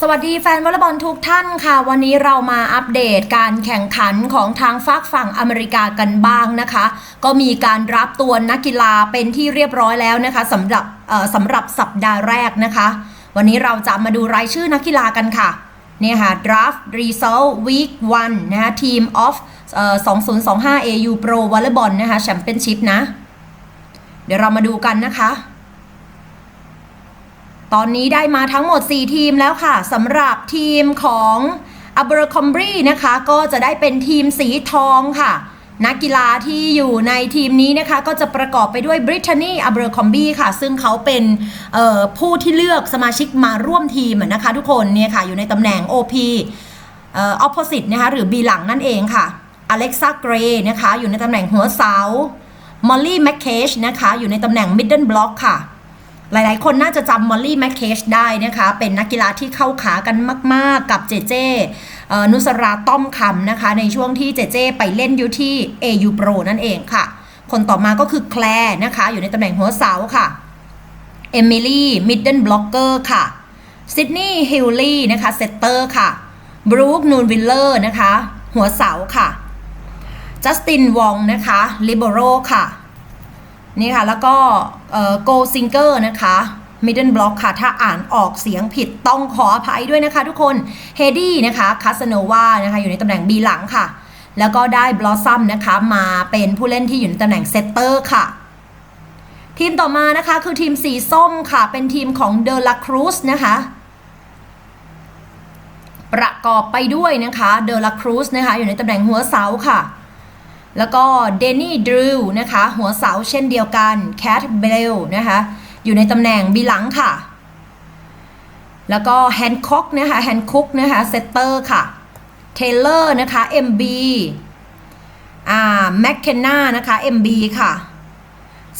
สวัสดีแฟนวอลเลย์บอลทุกท่านค่ะ วันนี้เรามาอัปเดตการแข่งขันของทางฝากฝั่งอเมริกากันบ้างนะคะ ก็มีการรับตัวนักกีฬาเป็นที่เรียบร้อยแล้วนะคะสำหรับสำหรับสัปดาห์แรกนะคะ วันนี้เราจะมาดูรายชื่อนักกีฬากันค่ะเนี่ยค่ะ draft result week 1นะคะ team of เอ่อ2025 AU Pro Volleyball นะคะ Championship นะ เดี๋ยวเรามาดูกันนะคะ ตอนนี้ได้มาทั้งหมด 4 ทีมแล้วค่ะสำหรับทีมของ a b e r c o m b r y นะคะ ก็จะได้เป็นทีมสีทองค่ะ นักกีฬาที่อยู่ในทีมนี้นะคะ ก็จะประกอบไปด้วย Brittany a b e r c o m b y ค่ะ ซึ่งเขาเป็นผู้ที่เลือกสมาชิกมาร่วมทีมนะคะ ทุกคนเนี่ยค่ะ อยู่ในตำแหน่ง OP ออ opposite นะคะหรือ B หลังนั่นเองค่ะ Alexa Gray นะคะ อยู่ในตำแหน่งหัวเสา Molly McCage นะคะ อยู่ในตำแหน่ง middle block ค่ะ หลายๆ คนน่าจะจำมอลลี่แมคเคชได้นะคะ เป็นนักกีฬาที่เข้าขากันมาก ๆ กับเจเจนุสราต้อมคำนะคะ ในช่วงที่เจเจไปเล่นอยู่ที่ AU Pro นั่นเองค่ะ คนต่อมาก็คือแคลร์นะคะ อยู่ในตำแหน่งหัวเสาค่ะ เอมิลี่ มิดเดิลบล็อกเกอร์ค่ะซิดนีย์ฮิลลี่นะคะ เซตเตอร์ค่ะ บรูคนูนวิลเลอร์นะคะ หัวเสาค่ะ จัสตินวองนะคะ ลิเบโรค่ะ นี่ค่ะ แล้วก็โกซิงเกอร์นะคะมิดเดิลบล็อกค่ะ ถ้าอ่านออกเสียงผิดต้องขออภัยด้วยนะคะทุกคนเฮดี้นะคะคาสโนวานะคะ อยู่ในตำแหน่ง B หลังค่ะ แล้วก็ได้บลอสซัมนะคะ มาเป็นผู้เล่นที่อยู่ในตำแหน่งเซตเตอร์ค่ะ ทีมต่อมานะคะคือทีมสีส้มค่ะ เป็นทีมของเดล a ครูสนะคะ ประกอบไปด้วยนะคะเดล a ครูสนะคะ อยู่ในตำแหน่งหัวเสาค่ะ แล้วก็เดนนี่ดรูนะคะ หัวเสาเช่นเดียวกันแคทเบลนะคะ อยู่ในตำแหน่งบีหลังค่ะ แล้วก็แฮนค็อกนะคะแฮนคุกนะคะเซตเตอร์ค่ะเทเลอร์นะคะ MB อ่าแมคเคนนานะคะ MB ค่ะ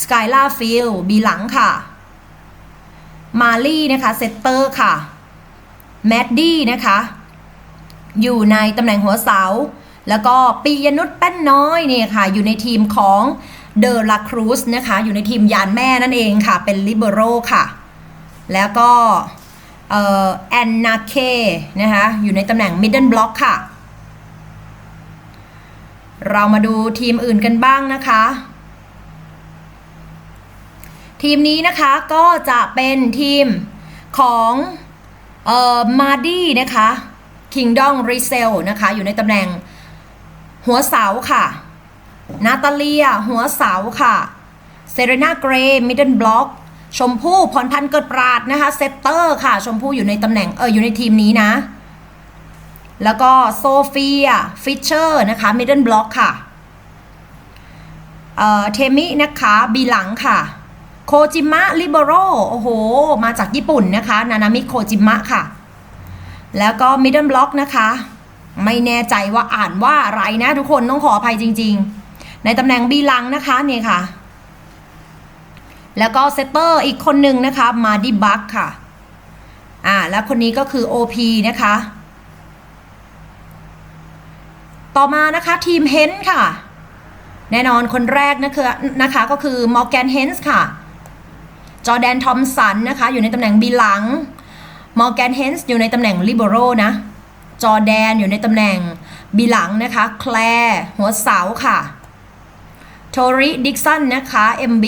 สกายล่าฟิลบีหลังค่ะมาลี่นะคะเซตเตอร์ค่ะแมดดี้นะคะ อยู่ในตำแหน่งหัวเสา แล้วก็ปียนุชแป้นน้อยเนี่ยค่ะ อยู่ในทีมของเดอลาครูสนะคะ อยู่ในทีมยานแม่นั่นเองค่ะ เป็นลิเบโรค่ะ แล้วก็แอนนาเคนะคะ อยู่ในตำแหน่งมิดเดิลบล็อกค่ะ เรามาดูทีมอื่นกันบ้างนะคะ ทีมนี้นะคะก็จะเป็นทีมของเอ่อมาดี้นะคะ Kingdom r e s e l นะคะ อยู่ในตำแหน่ง หัวเสาค่ะนาตาเลีย หัวเสาค่ะเซเรนาเกรย์มิดเดิลบล็อกชมพู่พรพันธ์เกิดปราดนะคะเซตเตอร์ค่ะ ชมพู่อยู่ในตำแหน่งเอออยู่ในทีมนี้นะ แล้วก็โซเฟียฟิชเชอร์นะคะมิดเดิลบล็อกค่ะเอ่อเทมินะคะบีหลังค่ะ โคจิมะลิเบโรโอ้โห มาจากญี่ปุ่นนะคะ นานามิโคจิมะค่ะ แล้วก็มิดเดิลบล็อกนะคะ ไม่แน่ใจว่าอ่านว่าอะไรนะ ทุกคนต้องขออภัยจริง ๆ ในตำแหน่งบีลังนะคะเนี่ยค่ะ แล้วก็เซตเตอร์อีกคนหนึ่งนะคะมาดิบักค่ะ อ่า แล้วคนนี้ก็คือ OP นะคะ ต่อมานะคะทีมเฮนค่ะ แน่นอนคนแรกนะคะนะคะก็คือมอร์แกนเฮนส์ค่ะ จอแดนทอมสันนะคะ อยู่ในตำแหน่งบีหลังมอร์แกนเฮนส์อยู่ในตำแหน่งลิเบโรนะ จอแดนอยู่ในตำแหน่งบีหลังนะคะ แคลร์หัวเสาค่ะ โทริดิกสันนะคะ MB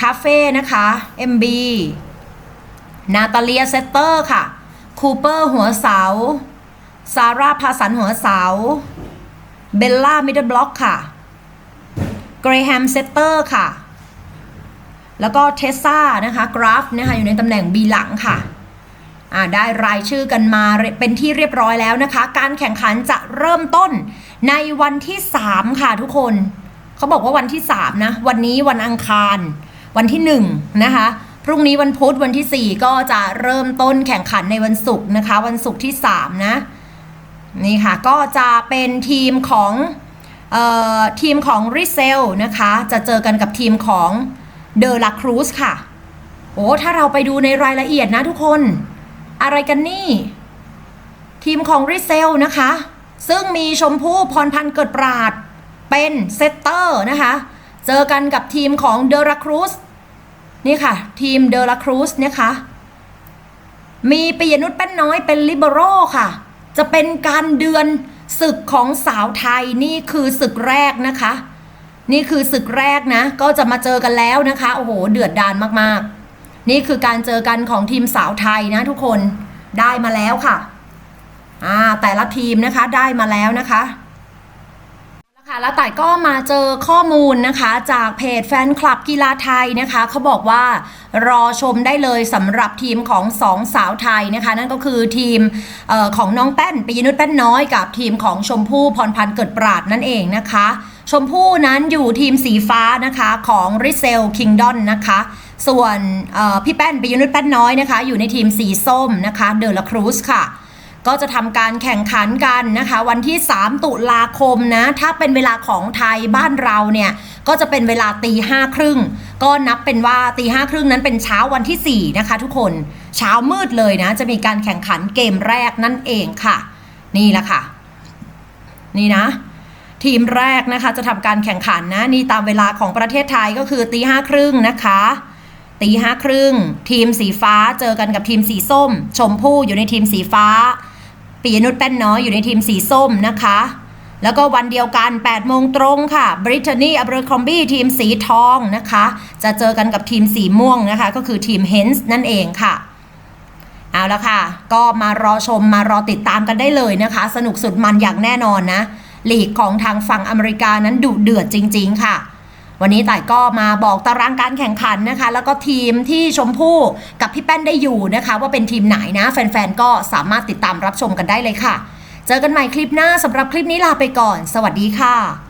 คาเฟ่นะคะ MB นาตาเลียเซตเตอร์ค่ะ คูเปอร์หัวเสา ซาร่าพาสันหัวเสา เบลล่ามิดเดิลบล็อกค่ะ เกรแฮมเซตเตอร์ค่ะ แล้วก็เทสซานะคะ กราฟนะคะอยู่ในตำแหน่ง B หลังค่ะ ได้รายชื่อกันมาเป็นที่เรียบร้อยแล้วนะคะ การแข่งขันจะเริ่มต้นในวันที่ 3 ค่ะทุกคน เขาบอกว่าวันที่ 3 นะ วันนี้วันอังคาร วันที่ 1 นะคะพรุ่งนี้วันพุธวันที่ 4 ก็จะเริ่มต้นแข่งขันในวันศุกร์นะคะ วันศุกร์ที่ 3 นะ นี่ค่ะ ก็จะเป็นทีมของออทีมของริเซลนะคะ จะเจอกันกับทีมของเดอ l าครูสค่ะ โอ้ ถ้าเราไปดูในรายละเอียดนะทุกคน อะไรกันนี่ ทีมของริเซลนะคะ ซึ่งมีชมพู่พรพันธ์เกิดปราด เป็นเซตเตอร์นะคะ เจอกันกับทีมของเดอ l าครูสนี่ค่ะ ทีมเดอ l าครูสนะคะมีปิยนุชแป้นน้อยเป็นลิเบโรค่ะ จะเป็นการเดือนศึกของสาวไทยนี่คือศึกแรกนะคะ นี่คือศึกแรกนะ ก็จะมาเจอกันแล้วนะคะ โอ้โห เดือดดานมากๆ นี่คือการเจอกันของทีมสาวไทยนะทุกคนได้มาแล้วค่ะอ่าแต่ละทีมนะคะได้มาแล้วนะคะค่ะแล้วต่ายก็มาเจอข้อมูลนะคะจากเพจแฟนคลับกีฬาไทยนะคะเขาบอกว่ารอชมได้เลยสำหรับทีมของสองสาวไทยนะคะ นั่นก็คือทีมออของน้องแป้นปิยนุชแป้นน้อยกับทีมของชมพู่พรพันธ์เกิดปราดนั่นเองนะคะ ชมพู่นั้นอยู่ทีมสีฟ้านะคะของริเซลคิงดอนนะคะ ส่วนพี่แป้นปิยนุชแป้นน้อยนะคะ อยู่ในทีมสีส้มนะคะเดอลครูสค่ะ ก็จะทำการแข่งขันกันนะคะ วันที่ 3 ตุลาคมนะ ถ้าเป็นเวลาของไทยบ้านเราเนี่ย ก็จะเป็นเวลาตีห้าครึ่งก็นับเป็นว่าตีห้าครึ่งนั้นเป็นเช้าวันที่ 4 นะคะทุกคนเช้ามืดเลยนะ จะมีการแข่งขันเกมแรกนั่นเองค่ะ นี่แหละค่ะ นี่นะทีมแรกนะคะจะทำการแข่งขันนะ นี่ตามเวลาของประเทศไทยก็คือตีห้าครึ่งนะคะ ตีห้าครึ่งทีมสีฟ้าเจอกันกับทีมสีส้ม ชมพู่อยู่ในทีมสีฟ้าปียนุชแป้นน้อยอยู่ในทีมสีส้มนะคะ แล้วก็วันเดียวกัน8โมงตรงค่ะบริ t นีอับรคอมบี้ทีมสีทองนะคะ จะเจอกันกับทีมสีม่วงนะคะ ก็คือทีมเฮนส์นั่นเองค่ะเอาละค่ะ ก็มารอชมมารอติดตามกันได้เลยนะคะ สนุกสุดมันอย่างแน่นอนนะลีกของทางฝั่งอเมริกานั้นดุเดือดจริง ๆ ค่ะ วันนี้ต่ายก็มาบอกตารางการแข่งขันนะคะ แล้วก็ทีมที่ชมพู่กับพี่แป้นได้อยู่นะคะ ว่าเป็นทีมไหนนะ แฟนๆ ก็สามารถติดตามรับชมกันได้เลยค่ะ เจอกันใหม่คลิปหน้าสำหรับคลิปนี้ลาไปก่อน สวัสดีค่ะ